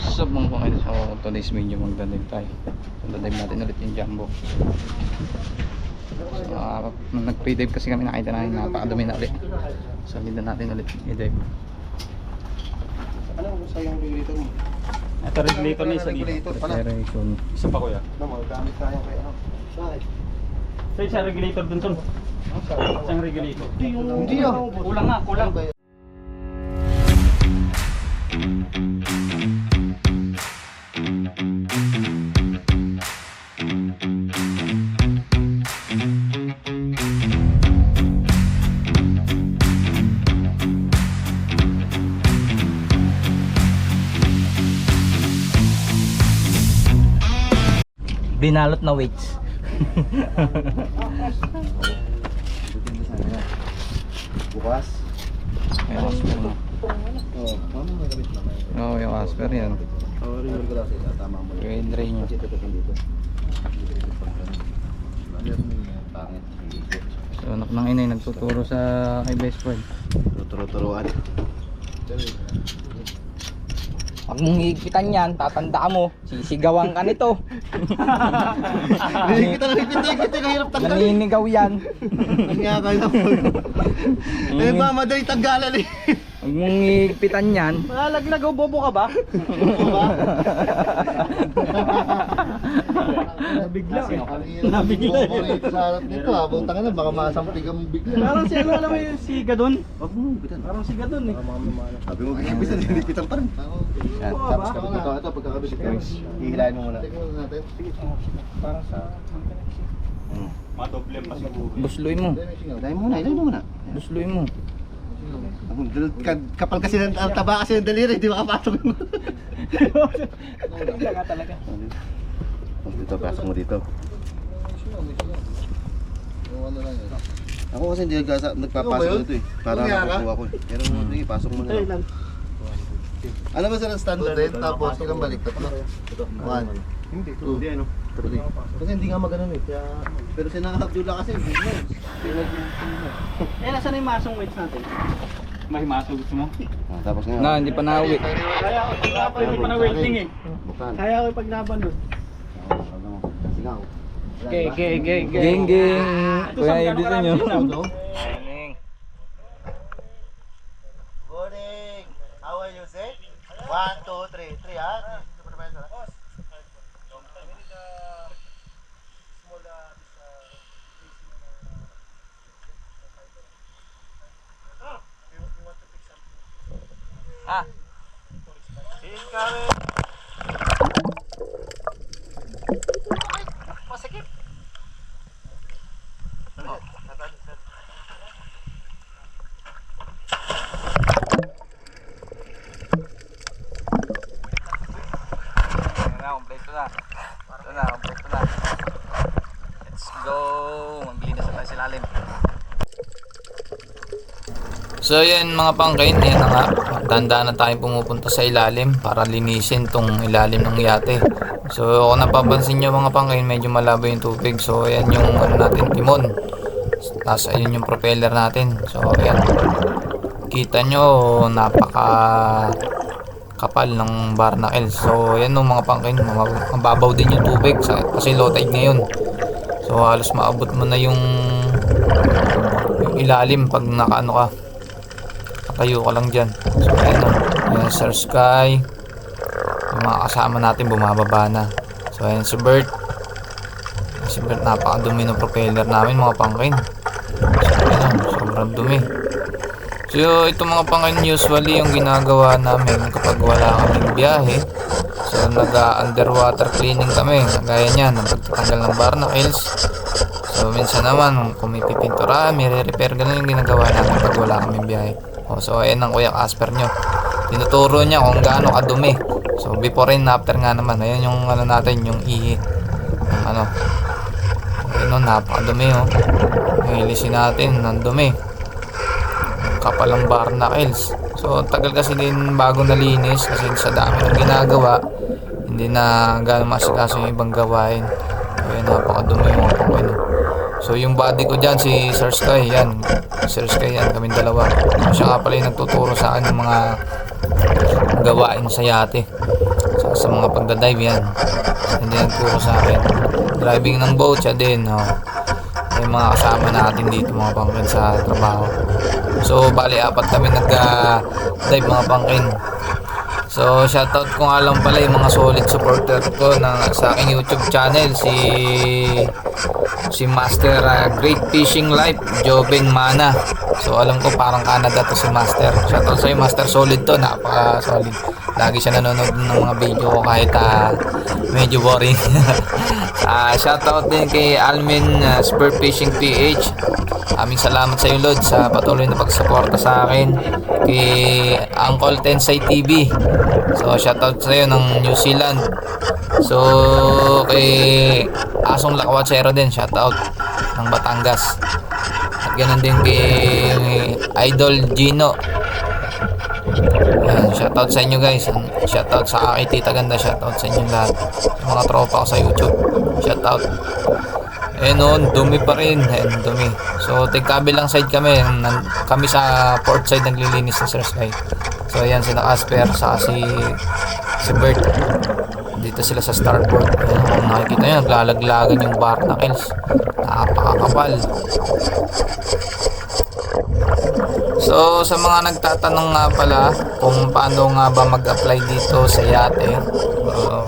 What's up mga pangin? So today's video magdadive tayo. Magdadive natin ulit yung jumbo. So uh, nung nag-pre-dive kasi kami nakita namin napakadumi na ulit. So hindi na natin ulit i-dive. Ano sa yung regulator mo? Ito regulator na isa dito. Regulator pala. Preparation. Isa pa kuya. Na magagamit tayo kay ano. Sa isa regulator dun son. Isang regulator. Hindi ah. Kulang nga, kulang. Binalot na weights. Bukas. Asper na. Oo. Oo, yung Asper yan. Oo, rin sa isa. Tama mo. Yung. Kasi yung pangit? So anak ng inay nagtuturo sa kay best friend. Tuturo-turuan. Pag mong higpitan yan, tatandaan mo, sisigawan ka nito. Hindi kita nakikita yung kita kahirap tanggalin. Naninigaw yan. Ang nga kayo na po. Eh ba, madali tanggalan eh. Pag mong higpitan yan, Malaglagaw bobo ka ba? Nabigla eh. Nabigla eh. sa harap nito ha. Buntang na, baka masampig ang bigla. Parang si ano alam mo yung si Gadon? Wag mo, bitan. Parang si Gadon eh. Sabi mo, kikibisan, hindi pitan pa rin. Tapos ba? kabit ito, pagkakabit ito. Hihilahin mo muna. Tingnan natin. Parang sa... Madoble pa siguro. busluy mo. Mo muna, mo muna. Busluy mo. Kapal kasi ng ang taba kasi ng daliri, di makapasok mo. Ka talaga. Dito, pasok mo dito. Ako kasi hindi nagkasa, nagpapasok dito eh. Para makukuha ko eh. Pero sige, pasok mo na lang. Ano ba sa standard? Two tapos ilang balik? Tatlo? One. Hindi, two. Hindi ano? Three. Kasi hindi nga maganon eh. Kaya... Pero sinakabdula kasi, business. Eh, nasaan na yung masong weights natin? May maso gusto mo? Ah, tapos nga. Na, hindi pa nauwi. Kaya ako hindi pa na waiting eh. Bukan. Kaya doon. Ano mo? Singaw. Gay, gay, gay, gay. Ging, ging. Kuya, ibisan nyo. Morning! How are you, sir? One, two, three. Three, ha? Supervisor, ha? Ah, Incoming! Masikip! Ayan na, kompleto na. Ito na, kompleto na. Let's go. Maglinis na tayo sa lalim. So yan mga pangkain, yan na nga. Tanda na tayong pumupunta sa ilalim para linisin tong ilalim ng yate. So kung napapansin nyo mga pangkain, medyo malabo yung tubig. So yan yung ano natin, timon. Tapos ayun yung propeller natin. So ayan. Kita nyo, napaka kapal ng barnacles. So yan no mga pangkain, mab- mababaw din yung tubig sa, kasi low tide ngayon. So halos maabot mo na yung ilalim pag nakaano ka. Tayo ka lang dyan. So, ayan o. Ayan, Sir Sky. Yung mga kasama natin bumababa na. So, ayan si Bert. Si Bert, napakadumi ng propeller namin mga pangkain. So, ayan. Sobrang dumi. So, ito mga pangkain usually yung ginagawa namin kapag wala kaming biyahe. So, nag-underwater cleaning kami. Gaya niyan, ng pagtatanggal ng barnacles. So, minsan naman, kung may pipintura, may re-repair, ganun yung ginagawa namin pag wala kaming biyahe. O, so, ayan ang kuya Casper nyo. Tinuturo niya kung gaano kadumi. So, before and after nga naman. Ayan yung ano natin, yung ihi. Yung ano. Ayun o, napakadumi o. Yung ilisin natin, ang dumi. Ang kapal ng barnacles. So, tagal kasi din bago nalinis kasi sa dami ng ginagawa, hindi na gaano masikaso yung ibang gawain. Ayun, napakadumi mga pangkano. So yung body ko dyan, si Sir Sky, yan. Sir Sky yan, kaming dalawa. Siya nga pala yung nagtuturo sa akin ng mga gawain sa yate. sa mga pagdadive yan. Hindi nagturo sa akin. Driving ng boat, siya din. Oh. May mga kasama natin dito mga pangkin sa trabaho. So, bali apat kami nag-dive mga pangkin. So, shoutout ko nga lang pala yung mga solid supporter ko na sa aking YouTube channel si si Master uh, Great Fishing Life Joven Mana. So, alam ko parang Canada to si Master. Shoutout sa Master solid to, napaka solid. Lagi siya nanonood ng mga video ko kahit ah, medyo boring. Ah, shoutout din kay Almin uh, Spur Fishing PH. Aming salamat sa iyo Lord sa patuloy na pagsuporta sa akin kay Uncle Tensai TV. So shoutout sa iyo ng New Zealand. So kay Asong Lakwatsero din shoutout ng Batangas. At ganun din kay Idol Gino. Ayan, shoutout sa inyo guys. Shoutout sa aking tita ganda. Shoutout sa inyo lahat. Sa mga tropa ko sa YouTube. Shoutout. Eh noon, dumi pa rin. Ayan, dumi. So, tigkabilang side kami. Kami sa port side naglilinis ng Sir Sky. So, ayan si Casper sa si si Bert. Dito sila sa starboard. Ayan, kung nakikita nyo, naglalaglagan yung barnacles. Napakakapal. So, sa mga nagtatanong nga pala kung paano nga ba mag-apply dito sa yate, uh,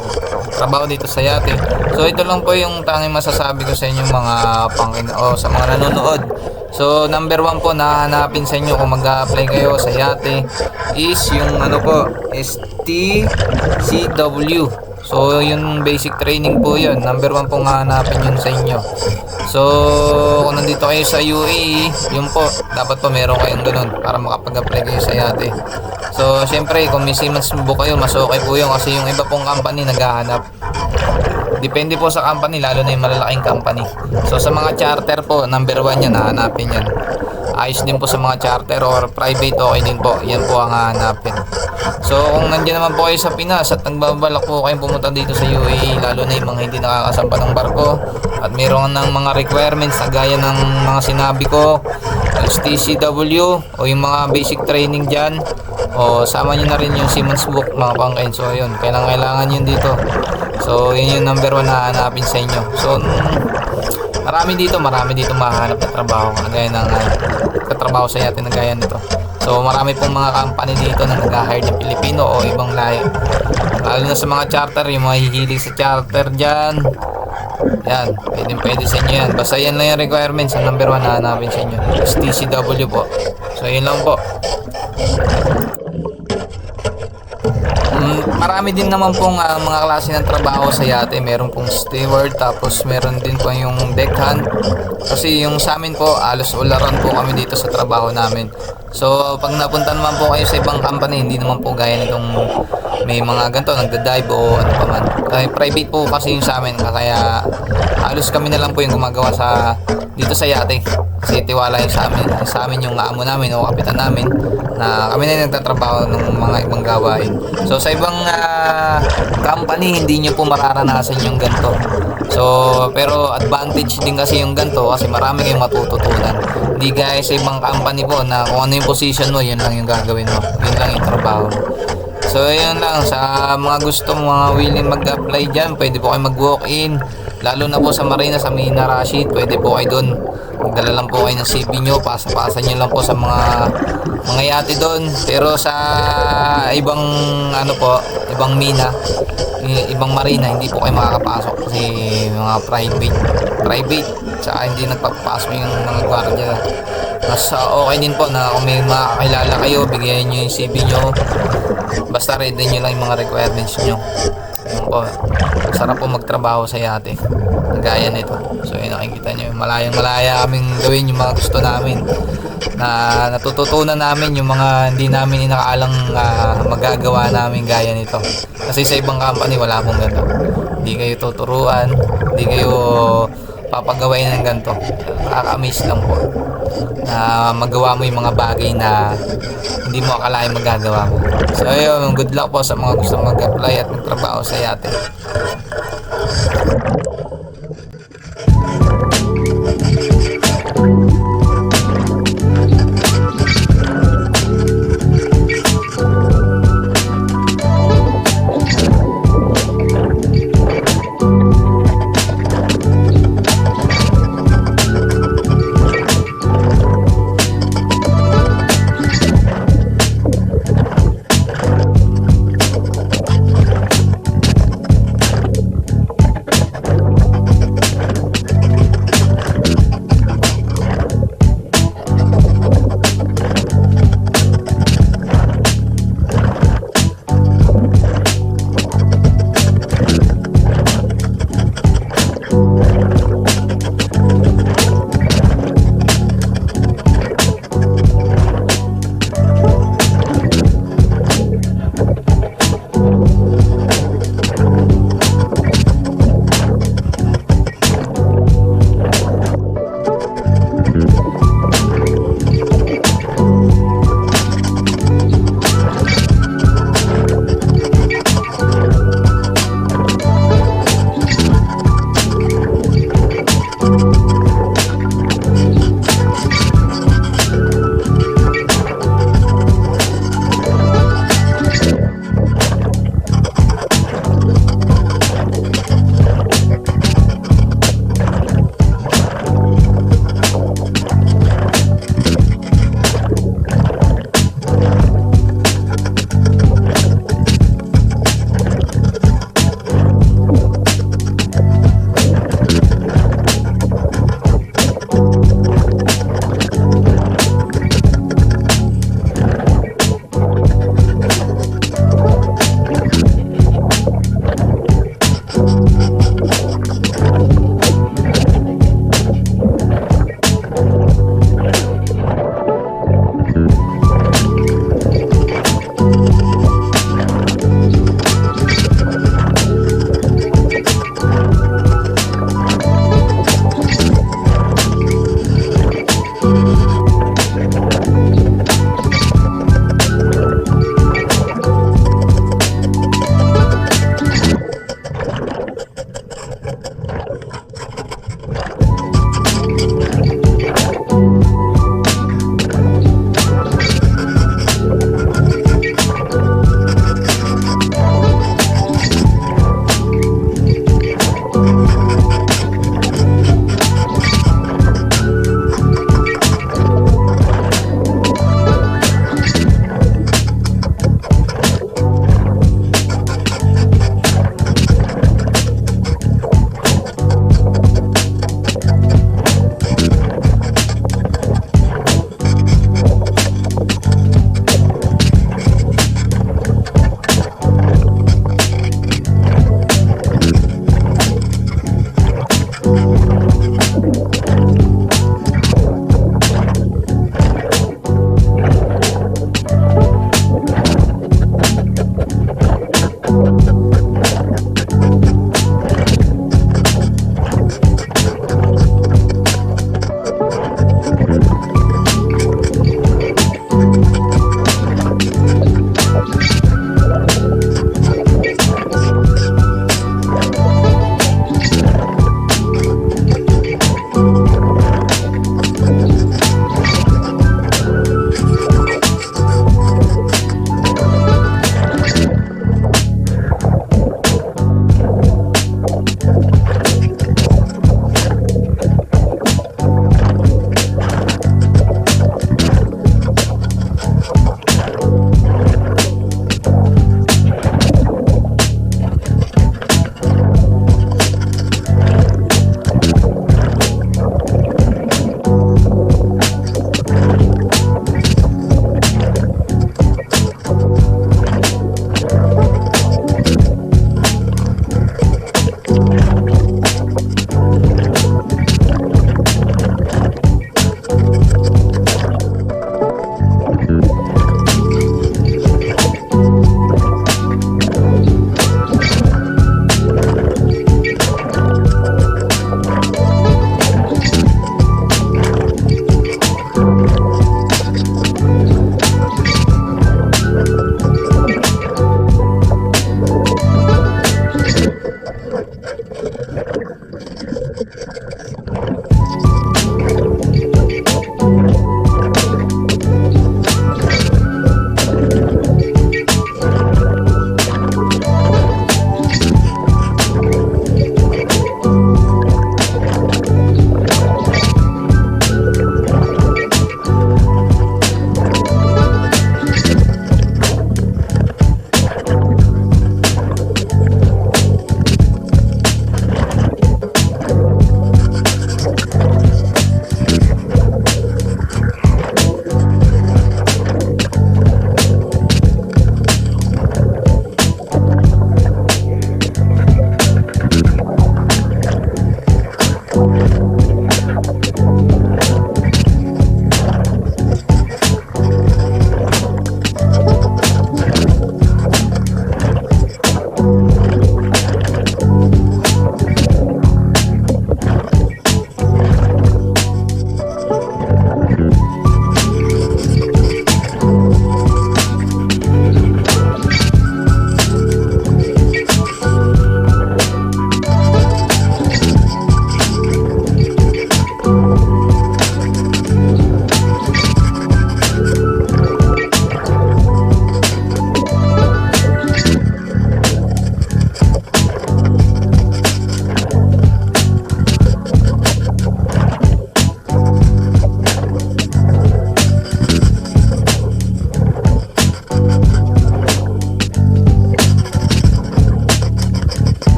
trabaho dito sa yate. So, ito lang po yung tanging masasabi ko sa inyo mga pangin o sa mga nanonood. So, number one po na hanapin sa inyo kung mag-apply kayo sa yate is yung ano po, STCW. So, yung basic training po yun. Number one po nga hanapin yun sa inyo. So, kung nandito kayo sa UAE, yun po, dapat po meron kayong ganun para makapag-apply kayo sa yate. So, syempre, kung may Siemens book kayo, mas okay po yun kasi yung iba pong company naghahanap. Depende po sa company, lalo na yung malalaking company. So, sa mga charter po, number one yan, hahanapin yan. Ayos din po sa mga charter or private, okay din po. Yan po ang hahanapin. So, kung nandiyan naman po kayo sa Pinas at nagbabalak po kayong pumunta dito sa UAE, lalo na yung mga hindi nakakasampa ng barko, at mayroon ng mga requirements na gaya ng mga sinabi ko, STCW, o yung mga basic training dyan, o sama nyo na rin yung Siemens book mga pangkain. So, yun, kailangan kailangan yun dito. So, yun yung number one na hanapin sa inyo. So, marami dito, marami dito mahanap na trabaho. Kagaya ng uh, katrabaho sa yatin na gaya nito. So marami pong mga company dito na nag-hire ng Pilipino o ibang lahi. Lalo na sa mga charter, yung mga hihilig sa charter dyan. Yan, pwede, pwede sa inyo yan. Basta yan lang yung requirements. Ang number one na hanapin sa inyo. is po. So yun lang po. Marami din naman pong ah, mga klase ng trabaho sa yate. Meron pong steward, tapos meron din po yung deckhand. Kasi yung sa amin po, alos ularan po kami dito sa trabaho namin. So, pag napunta naman po kayo sa ibang company, hindi naman po gaya nitong may mga ganito, nagda-dive o ano pa man. Kaya private po kasi yung sa amin, kaya halos kami na lang po yung gumagawa sa dito sa yate. Kasi tiwala yung sa amin, sa amin yung amo namin o kapitan namin na kami na yung nagtatrabaho ng mga ibang gawain. So sa ibang ah, company hindi nyo po mararanasan yung ganito. So pero advantage din kasi yung ganito kasi marami kayong matututunan. Hindi gaya sa ibang company po na kung ano yung position mo, yun lang yung gagawin mo. Yun lang yung trabaho. So yun lang sa mga gusto mga willing mag-apply dyan, pwede po kayo mag-walk-in. Lalo na po sa Marina, sa Mina Rashid, pwede po kayo doon. Magdala lang po kayo ng CV nyo, pasa-pasa nyo lang po sa mga mga yate doon. Pero sa ibang ano po, ibang mina, ibang marina, hindi po kayo makakapasok kasi mga private, private, tsaka hindi nagpapasok yung mga gwardiya. Mas uh, okay din po na kung may makakilala kayo, bigyan nyo yung CV nyo. Basta ready nyo lang yung mga requirements nyo. Po. Sarap po magtrabaho sa yate. Gaya nito. So yun nakikita nyo. Malayang malaya kaming gawin yung mga gusto namin. Na natututunan namin yung mga hindi namin inakaalang ah, magagawa namin gaya nito. Kasi sa ibang company wala pong ganito. Hindi kayo tuturuan. Hindi kayo papagawain ng ganito. Nakaka-amaze lang po na magawa mo yung mga bagay na hindi mo akalain magagawa mo. So yun, good luck po sa mga gusto mag-apply at magtrabaho sa yate.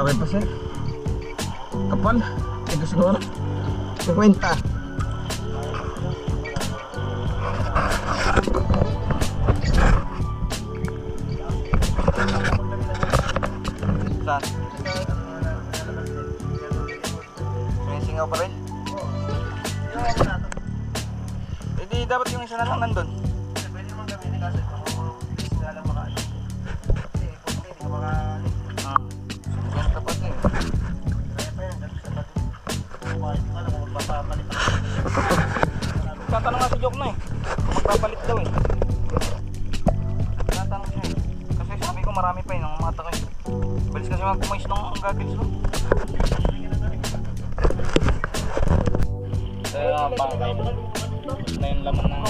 akin pa siya kapal ito siguro 50 Sumisingaw pa rin? Hindi, dapat yung isa na lang nandun. mga gumays ng ang gagawin sila. Kaya nga pa, may laman na.